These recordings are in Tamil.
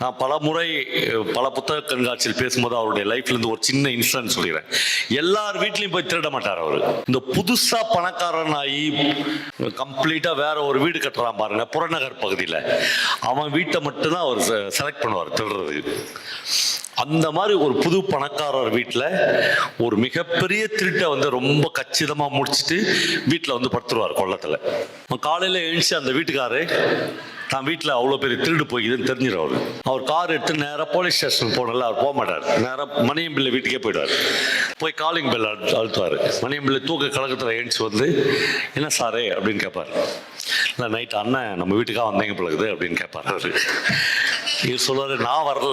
நான் பல முறை பல புத்தக கண்காட்சியில் பேசும்போது அவருடைய லைஃப்லேருந்து ஒரு சின்ன இன்சிடன்ட் சொல்லிடுறேன். எல்லார் வீட்லையும் போய் திருட மாட்டார் அவர். இந்த புதுசாக பணக்காரன் ஆகி வேற ஒரு வீடு கட்டுறான் பாருங்க புறநகர் பகுதியில். அவன் வீட்டை மட்டும்தான் அவர் செலக்ட் பண்ணுவார் திருடுறது. அந்த மாதிரி ஒரு புது பணக்காரர் வீட்டில் ஒரு மிகப்பெரிய திருட்டை வந்து ரொம்ப கச்சிதமாக முடிச்சுட்டு வீட்டில் வந்து படுத்துருவார் கொள்ளத்தில் காலையில் எழுந்துச்சு அந்த வீட்டுக்காரு தான் வீட்டில் அவ்வளோ பெரிய திருடு போய்க்குதுன்னு தெரிஞ்சிடும் அவர். அவர் கார் எடுத்து நேராக போலீஸ் ஸ்டேஷன் போனால அவர் போக மாட்டார் நேராக மணியம்பிள்ளை வீட்டுக்கே போயிடுவார். போய் காலிங் பெல் அழுத்துவார். மணியம்பிள்ளை தூக்க கழகத்தில் எழுந்துச்சு வந்து என்ன சாரே? அப்படின்னு கேட்பார் இல்லை நைட் அண்ணன் நம்ம வீட்டுக்காக வந்தீங்க பிள்ளைக்குது அப்படின்னு கேட்பார் அவர். இவர் சொல்லுவார் நான் வரல.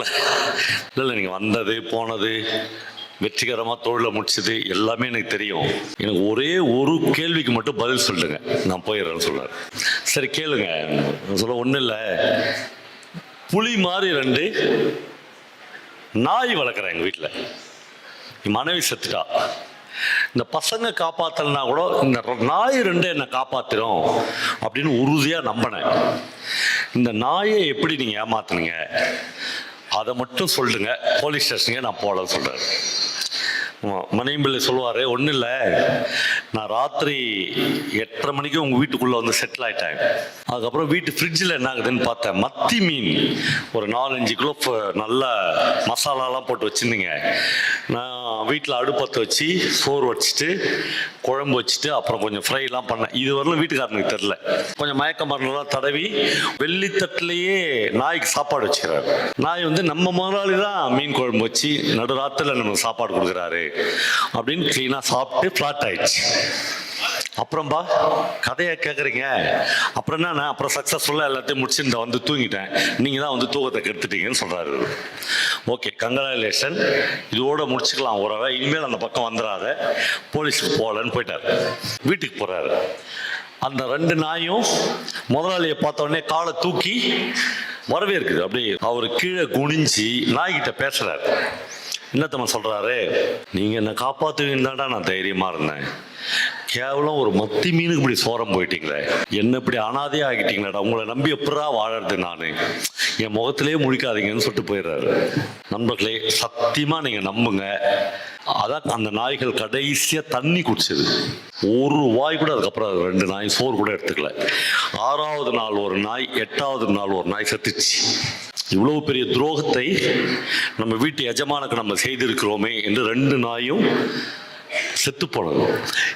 இல்லை இல்லை நீங்கள் வந்தது போனது வெற்றிகரமாக தொழிலை முடிச்சது எல்லாமே எனக்கு தெரியும். எனக்கு ஒரே ஒரு கேள்விக்கு மட்டும் பதில் சொல்லுங்க. நான் போயிடுறேன்னு சொல்றாரு சரி கேளுங்க. சொல்ல ஒன்றும் இல்லை. புலி மாதிரி ரெண்டு நாய் வளர்க்குறேன் எங்கள் வீட்டில் மனைவி செத்துட்டா. இந்த பசங்க காப்பாற்றலனா கூட இந்த நாய் ரெண்டு என்னை காப்பாற்றிடும் அப்படின்னு உறுதியாக நம்பினேன். இந்த நாயை எப்படி நீங்கள் ஏமாத்துனீங்க அதை மட்டும் சொல்லுங்க. போலீஸ் ஸ்டேஷனுக்கு நான் போல சொல்கிறேன் மணியம்பிள்ளை சொல்லுவார் ஒன்றும் இல்லை. நான் ராத்திரி எட்டரை மணிக்கு உங்கள் வீட்டுக்குள்ளே வந்து செட்டில் ஆகிட்டேன் அதுக்கப்புறம் வீட்டு ஃப்ரிட்ஜில் என்ன ஆகுதுன்னு பார்த்தேன். மத்தி மீன். ஒரு நாலஞ்சு கிலோ நல்ல மசாலாலாம் போட்டு வச்சுருந்தீங்க. நான் வீட்டில் அடுப்பத்தை வச்சு சோறு வச்சுட்டு குழம்பு வச்சுட்டு அப்புறம் கொஞ்சம் ஃப்ரைலாம் பண்ணேன். இது வரலும் வீட்டுக்காரனுக்கு தெரில கொஞ்சம் மயக்க மருந்தெல்லாம் தடவி வெள்ளித்தட்டுலேயே நாய்க்கு சாப்பாடு வச்சுக்கிறாரு. நாய் வந்து நம்ம முதலாளி தான் மீன் குழம்பு வச்சு நடுராத்திரில நமக்கு சாப்பாடு கொடுக்குறாரு. அப்படின்னு க்ளீனாக சாப்பிட்டு ஃப்ளாட் ஆயிடுச்சு. அப்புறம்பா கதையை கேட்குறீங்க அப்புறம் என்னண்ணா அப்புறம் சக்ஸஸ்ஃபுல்லாக எல்லாத்தையும் முடிச்சு இந்த வந்து தூங்கிட்டேன். நீங்கள் தான் வந்து தூக்கத்தை கெடுத்துட்டீங்கன்னு சொல்கிறாரு ஓகே கங்க்ராச்சுலேஷன் இதோட முடிச்சுக்கலாம் உறவை இனிமேல் அந்த பக்கம் வந்துடாத. போலீஸுக்கு போகலன்னு போயிட்டார். வீட்டுக்கு போகிறாரு அந்த ரெண்டு நாயும் முதலாளியை பார்த்த உடனே காலை தூக்கி வரவேற்குது. அப்படியே அவர் கீழே குனிஞ்சு நாய்கிட்ட பேசுகிறாரு என்னத்தம்மா சொல்கிறாரு நீங்கள் என்னை காப்பாற்றுவீங்கன்னு தான்டா நான் தைரியமாக இருந்தேன். கேவலம் ஒரு மத்தி மீனுக்கு இப்படி சோரம் போயிட்டீங்களே. என்ன இப்படி அனாதையாக ஆகிட்டீங்களா உங்களை நம்பி எப்படா வாழறது நான்? என் முகத்திலே முழிக்காதீங்கன்னு சொல்லிட்டு போயிடுறாரு. நண்பர்களே சத்தியமாக நீங்கள் நம்புங்க. அதான் அந்த நாய்கள் கடைசியாக தண்ணி குடிச்சது. ஒரு வாய் கூட அதுக்கப்புறம் ரெண்டு நாய் சோறு கூட எடுத்துக்கல. ஆறாவது நாள் ஒரு நாய் எட்டாவது நாள் ஒரு நாய் செத்துச்சு. இவ்வளவு பெரிய துரோகத்தை நம்ம வீட்டு எஜமானுக்கு நம்ம செய்திருக்கிறோமே என்று ரெண்டு நாயும் செத்து போனது.